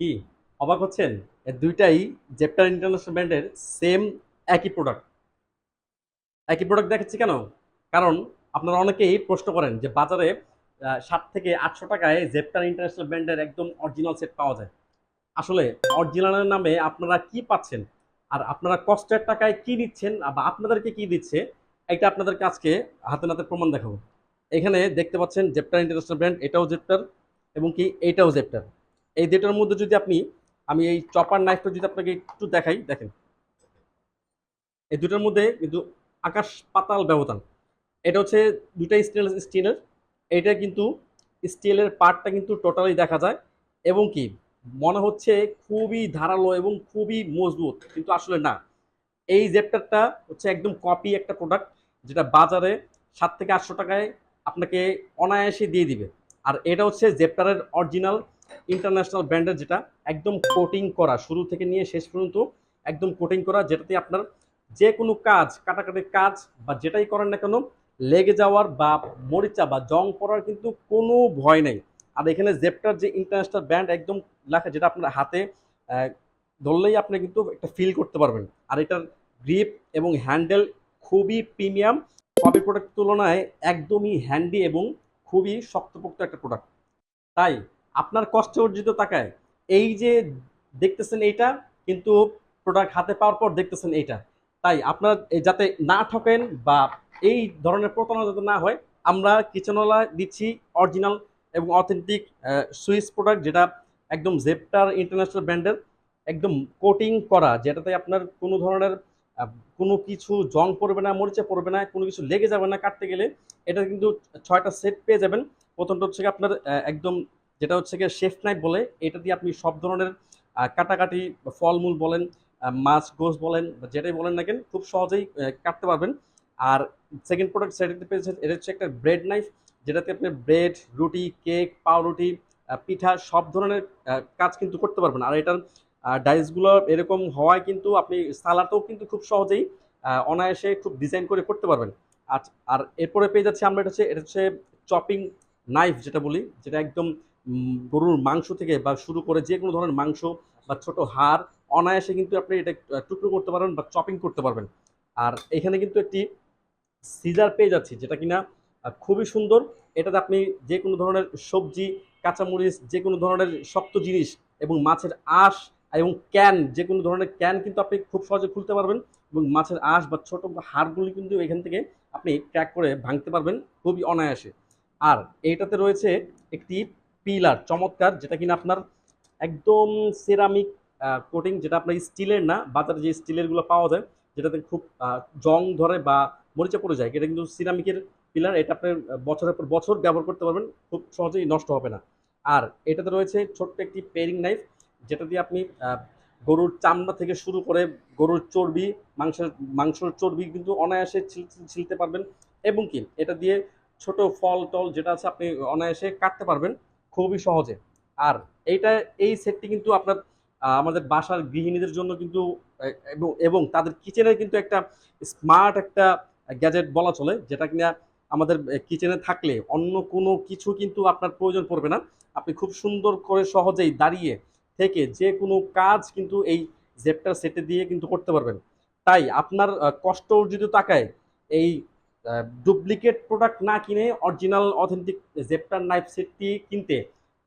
কি? অবাক হচ্ছেন? দুইটাই জেপটার ইন্টারন্যাশনাল ব্র্যান্ডের সেম একই প্রোডাক্ট একই প্রোডাক্ট দেখাচ্ছি কেন? কারণ আপনারা অনেকেই প্রশ্ন করেন যে বাজারে সাত থেকে আটশো টাকায় জেপটার ইন্টারন্যাশনাল ব্র্যান্ডের একদম অরিজিনাল সেট পাওয়া যায়। আসলে অরিজিনালের নামে আপনারা কি পাচ্ছেন? আর আপনারা কষ্টের টাকায় কি দিচ্ছেন বা আপনাদেরকে কি দিচ্ছে? এটা আপনাদেরকে আজকে হাতে নাতে প্রমাণ দেখাবো। এখানে দেখতে পাচ্ছেন জেপটার ইন্টারন্যাশনাল ব্র্যান্ড এটাও জেপটার এবং কি? এইটাও জেপটার এই দুটোর মধ্যে যদি আপনি, আমি এই চপার নাইফটা যদি আপনাকে একটু দেখাই, দেখেন। এই দুটোর মধ্যে কিন্তু আকাশ পাতাল ব্যবধান। এটা হচ্ছে দুটাই স্টেনলেস স্টিলের এটা কিন্তু স্টিলের পার্টটা কিন্তু টোটালি দেখা যায়। এবং কি, মনে হচ্ছে খুবই ধারালো এবং খুবই মজবুত, কিন্তু আসলে না। এই জেপটারটা হচ্ছে একদম কপি একটা প্রোডাক্ট যেটা বাজারে সাত থেকে আটশো টাকায় আপনাকে অনায়াসে দিয়ে দিবে। আর এটা হচ্ছে জেপটারের অরিজিনাল ইন্টারন্যাশনাল ব্র্যান্ডের যেটা একদম কোটিং করা, শুরু থেকে নিয়ে শেষ পর্যন্ত একদম কোটিং করা, যেটাতে আপনার যে কোনো কাজ কাটাকাটির কাজ বা যেটাই করেন না কেন, লেগে যাওয়ার বা মরিচা বা জং পড়ার কিন্তু কোনো ভয় নেই। আর এখানে জেপটার যে ইন্টারন্যাশনাল ব্র্যান্ড একদম লেখা, যেটা আপনার হাতে ধরলেই আপনি কিন্তু একটা ফিল করতে পারবেন। আর এটার গ্রিপ এবং হ্যান্ডেল খুবই প্রিমিয়াম কপি প্রোডাক্ট তুলনায় একদমই হ্যান্ডি এবং খুবই শক্তপোক্ত একটা প্রোডাক্ট তাই আপনার কষ্ট অর্জিত টাকায়। এই যে দেখতেছেন এইটা, কিন্তু প্রোডাক্ট হাতে পাওয়ার পর দেখতেছেন এইটা। তাই আপনারা যাতে না ঠকেন বা এই ধরনের প্রতারণা যাতে না হয়, আমরা কিচেনওয়ালা দিচ্ছি অরিজিনাল এবং অথেন্টিক সুইস প্রোডাক্ট যেটা একদম জেপটার ইন্টারন্যাশনাল ব্র্যান্ডের একদম কোটিং করা, যেটাতে আপনার কোনো ধরনের কোনো কিছু জং পড়বে না, মরিচে পড়বে না, কোনো কিছু লেগে যাবে না কাটতে গেলে, এটা কিন্তু ছয়টা সেট পেয়ে যাবেন। প্রথমটা হচ্ছে আপনার একদম যেটা হচ্ছে গিয়ে শেফ নাইফ বলে, এটা দিয়ে আপনি সব ধরনের কাটাকাটি, ফলমূল বলেন মাছ গোস বলেন, বা যেটাই বলেন না কেন, খুব সহজেই কাটতে পারবেন। আর সেকেন্ড প্রোডাক্ট সেটাতে পেয়েছে এটা হচ্ছে একটা ব্রেড নাইফ যেটাতে আপনি ব্রেড রুটি কেক পাউরুটি পিঠা, সব ধরনের কাজ কিন্তু করতে পারবেন। আর এটার ডাইসগুলো এরকম হওয়ায় কিন্তু আপনি সালাডটাও কিন্তু খুব সহজেই অনায়াসে খুব ডিজাইন করে করতে পারবেন। আর আর এরপরে পেয়ে যাচ্ছি আমরা, এটা হচ্ছে এটা হচ্ছে চপিং নাইফ যেটা বলি, যেটা একদম গরুর মাংস থেকে বা শুরু করে যে কোনো ধরনের মাংস বা ছোট হাড়, অনায়াসে কিন্তু আপনি এটা টুকরো করতে পারবেন বা চপিং করতে পারবেন। আর এখানে কিন্তু একটি সিজার পেয়ে যাচ্ছি, যেটা কিনা খুবই সুন্দর। এটাতে আপনি যে কোনো ধরনের সবজি, কাঁচামরিচ, যে কোনো ধরনের শক্ত জিনিস এবং মাছের আঁশ এবং ক্যান, যে কোনো ধরনের ক্যান কিন্তু আপনি খুব সহজে খুলতে পারবেন এবং মাছের আঁশ বা ছোটো হাড়গুলি কিন্তু এখান থেকে আপনি ক্র্যাক করে ভাঙতে পারবেন খুবই অনায়াসে। আর এইটাতে রয়েছে একটি পিলার চমৎকার যেটা কিনা আপনার একদম সেরামিক কোটিং যেটা আপনার স্টিলের না বাজারে যে স্টিলেরগুলো পাওয়া যায় যেটাতে খুব জং ধরে বা মরিচা পড়ে যায় এটা কিন্তু সিরামিকের পিলার এটা আপনি আহ, বছরের পর বছর ব্যবহার করতে পারবেন খুব সহজেই নষ্ট হবে না। আর এটাতে রয়েছে ছোট্ট একটি পেরিং নাইফ যেটা দিয়ে আপনি গরুর চামড়া থেকে শুরু করে গরুর চর্বি মাংসের মাংসের চর্বি কিন্তু অনায়াসে ছিল- ছিলতে পারবেন এবং কি এটা দিয়ে ছোট ফল টল যেটা আছে আপনি অনায়াসে কাটতে পারবেন। খুবই সহজে। আর এইটা, এই সেটটি কিন্তু আপনার আমাদের বাসার গৃহিণীদের জন্য কিন্তু এবং তাদের কিচেনের কিন্তু একটা স্মার্ট একটা গ্যাজেট বলা চলে, যেটা কিনা আমাদের কিচেনে থাকলে অন্য কোনো কিছু কিন্তু আপনার প্রয়োজন পড়বে না। আপনি খুব সুন্দর করে সহজেই দাঁড়িয়ে থেকে যে কোনো কাজ কিন্তু এই জেপটার সেটে দিয়ে কিন্তু করতে পারবেন। তাই আপনার কষ্ট অর্জিত টাকায় এই ডুপ্লিকেট প্রোডাক্ট না কিনে অরিজিনাল অথেন্টিক জেপটার নাইফ সেটটি কিনতে,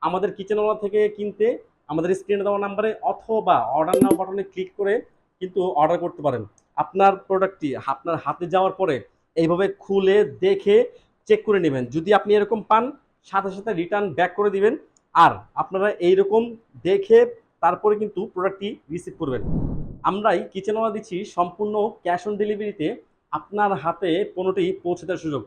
আমাদের কিচেনওয়ালা থেকে কিনতে, আমাদের স্ক্রিনে দেওয়া নাম্বারে অথবা অর্ডার নাও বাটনে ক্লিক করে কিন্তু অর্ডার করতে পারেন। আপনার প্রোডাক্টটি আপনার হাতে যাওয়ার পরে এইভাবে খুলে দেখে চেক করে নেবেন। যদি আপনি এরকম পান, সাথে সাথে রিটার্ন ব্যাক করে দিবেন আর আপনারা এইরকম দেখে তারপরে কিন্তু প্রোডাক্টটি রিসিভ করবেন। আমরাই কিচেনওয়ালা দিচ্ছি সম্পূর্ণ ক্যাশ অন ডেলিভারিতে আপনার হাতে পণ্যটি পৌঁছে দেওয়ার সুযোগ।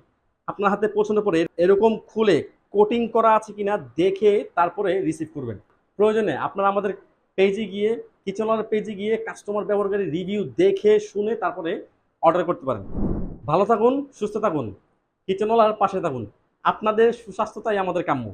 আপনার হাতে পৌঁছানোর পরে এরকম খুলে কোটিং করা আছে কিনা দেখে তারপরে রিসিভ করবেন। প্রয়োজনে আপনারা আমাদের পেজে গিয়ে কিচেনওয়ালার পেজে গিয়ে কাস্টমার ব্যবহারকারী রিভিউ দেখে, শুনে তারপরে অর্ডার করতে পারেন। ভালো থাকুন, সুস্থ থাকুন কিচেনওয়ালার পাশে থাকুন। আপনাদের সুস্বাস্থ্যতাই আমাদের কাম্য।